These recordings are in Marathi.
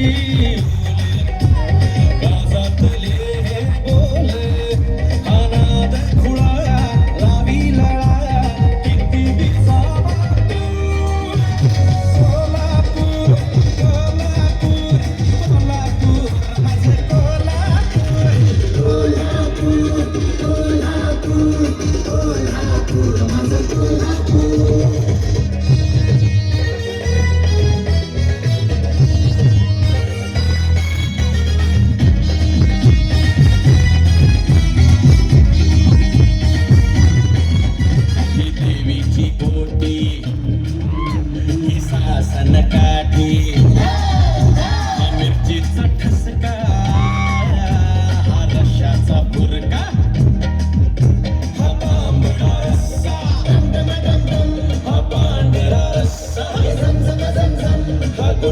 Thank you.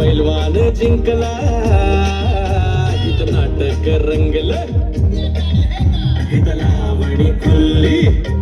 पैलवान जिंकला. इथं नाटक रंगल. लावणी खुल्ली.